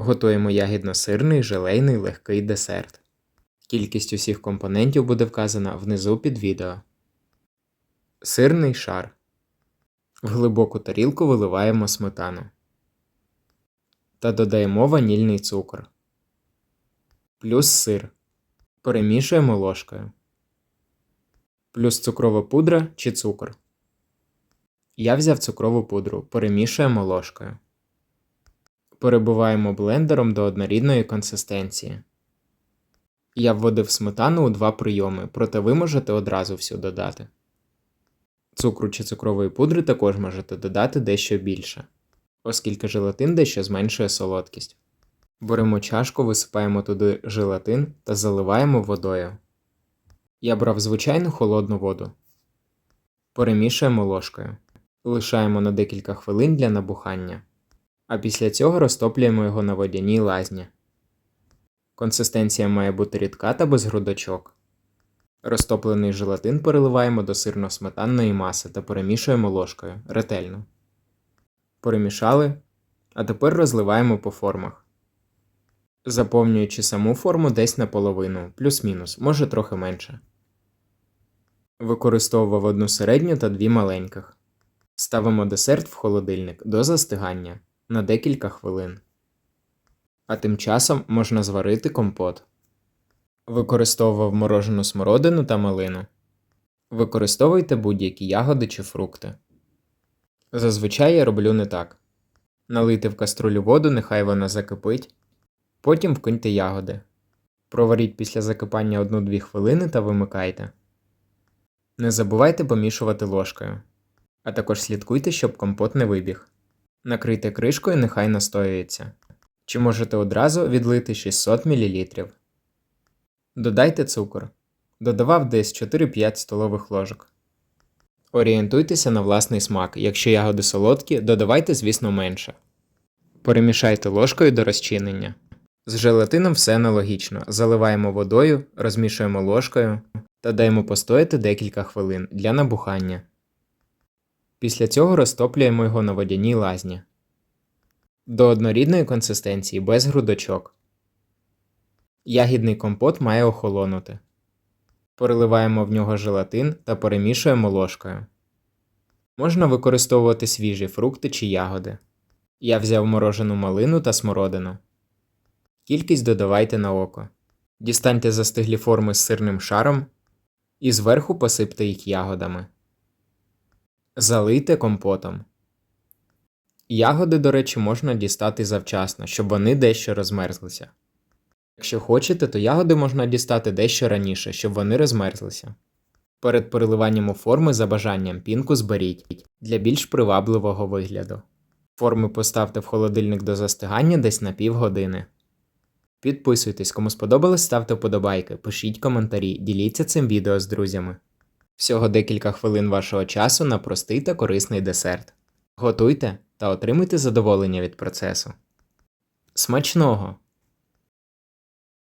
Готуємо ягідно-сирний желейний легкий десерт. Кількість усіх компонентів буде вказана внизу під відео. Сирний шар. В глибоку тарілку виливаємо сметану. Та додаємо ванільний цукор. Плюс сир. Перемішуємо ложкою. Плюс цукрова пудра чи цукор. Я взяв цукрову пудру. Перемішуємо ложкою. Перебиваємо блендером до однорідної консистенції. Я вводив сметану у два прийоми, проте ви можете одразу всю додати. Цукру чи цукрової пудри також можете додати дещо більше, оскільки желатин дещо зменшує солодкість. Беремо чашку, висипаємо туди желатин та заливаємо водою. Я брав звичайну холодну воду. Перемішуємо ложкою. Лишаємо на декілька хвилин для набухання. А після цього розтоплюємо його на водяній лазні. Консистенція має бути рідка та без грудочок. Розтоплений желатин переливаємо до сирно-сметанної маси та перемішуємо ложкою ретельно. Перемішали, а тепер розливаємо по формах. Заповнюючи саму форму десь наполовину, плюс-мінус, може трохи менше. Використовував одну середню та дві маленьких. Ставимо десерт в холодильник до застигання на декілька хвилин. А тим часом можна зварити компот. Використовував морожену смородину та малину. Використовуйте будь-які ягоди чи фрукти. Зазвичай я роблю не так: налийте в каструлю воду, нехай вона закипить, потім вкиньте ягоди. Проваріть після закипання 1-2 хвилини та вимикайте. Не забувайте помішувати ложкою, а також слідкуйте, щоб компот не вибіг. Накрийте кришкою, нехай настоюється. Чи можете одразу відлити 600 мл. Додайте цукор. Додавав десь 4-5 столових ложок. Орієнтуйтеся на власний смак. Якщо ягоди солодкі, додавайте, звісно, менше. Перемішайте ложкою до розчинення. З желатином все аналогічно. Заливаємо водою, розмішуємо ложкою та даємо постояти декілька хвилин для набухання. Після цього розтоплюємо його на водяній лазні до однорідної консистенції без грудочок. Ягідний компот має охолонути. Переливаємо в нього желатин та перемішуємо ложкою. Можна використовувати свіжі фрукти чи ягоди. Я взяв морожену малину та смородину. Кількість додавайте на око. Дістаньте застиглі форми з сирним шаром і зверху посипте їх ягодами. Залийте компотом. Ягоди, до речі, можна дістати завчасно, щоб вони дещо розмерзлися. Якщо хочете, то ягоди можна дістати дещо раніше, щоб вони розмерзлися. Перед переливанням у форми за бажанням пінку зберіть для більш привабливого вигляду. Форми поставте в холодильник до застигання десь на півгодини. Підписуйтесь, кому сподобалось, ставте вподобайки, пишіть коментарі, діліться цим відео з друзями. Всього декілька хвилин вашого часу на простий та корисний десерт. Готуйте та отримуйте задоволення від процесу. Смачного!